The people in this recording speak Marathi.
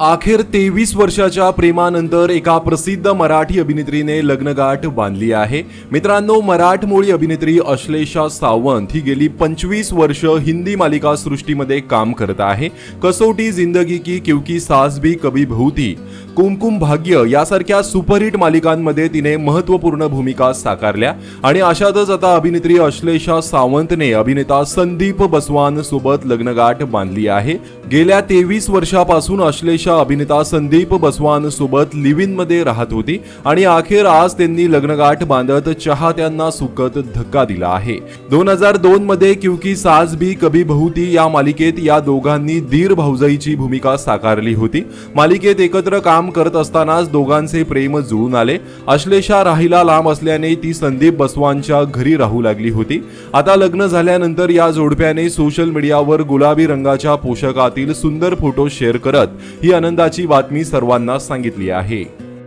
अखेर तेवीस वर्षाच्या प्रेमानंतर एका प्रसिद्ध मराठी अभिनेत्रीने लग्नगाठ बांधली आहे. मित्रांनो मराठमोळी अभिनेत्री अश्लेषा सावंत ही गेली पंचवीस वर्ष हिंदी मालिका सृष्टीमध्ये काम करत आहे. कसोटी जिंदगी की क्युकी सास भी कभी बहू कुमकुम भाग्य यासारख्या सुपरहिट मालिकांमध्ये तिने महत्त्वपूर्ण भूमिका साकारल्या. आणि अशातच आता अभिनेत्री अश्लेषा सावंतने अभिनेता संदीप बसवान सोबत लग्नगाठ बांधली आहे. गेल्या तेवीस वर्षापासून अश्लेषा अभिनेता संदीप बसवान सोबत लिव्हमध्ये राहत होती आणि अखेर आज त्यांनी लग्नगाठ बांधत चाहत्यांना सुखद धक्का दिला आहे. दोन हजार दोन मध्ये क्युकी सास बी कभी बहुती या मालिकेत या दोघांनी दीर भाऊजाईची भूमिका साकारली होती. मालिकेत एकत्र काम काम करत असतानाच दोघांचे प्रेम जुळून आले. अश्लेषा राहिला लांब असल्याने ती संदीप बसवांच्या घरी राहू लागली होती. आता लग्न झाल्यानंतर या जोडप्याने सोशल मीडियावर गुलाबी रंगाच्या पोशाखातील सुंदर फोटो शेअर करत ही आनंदाची बातमी सर्वांना सांगितली आहे.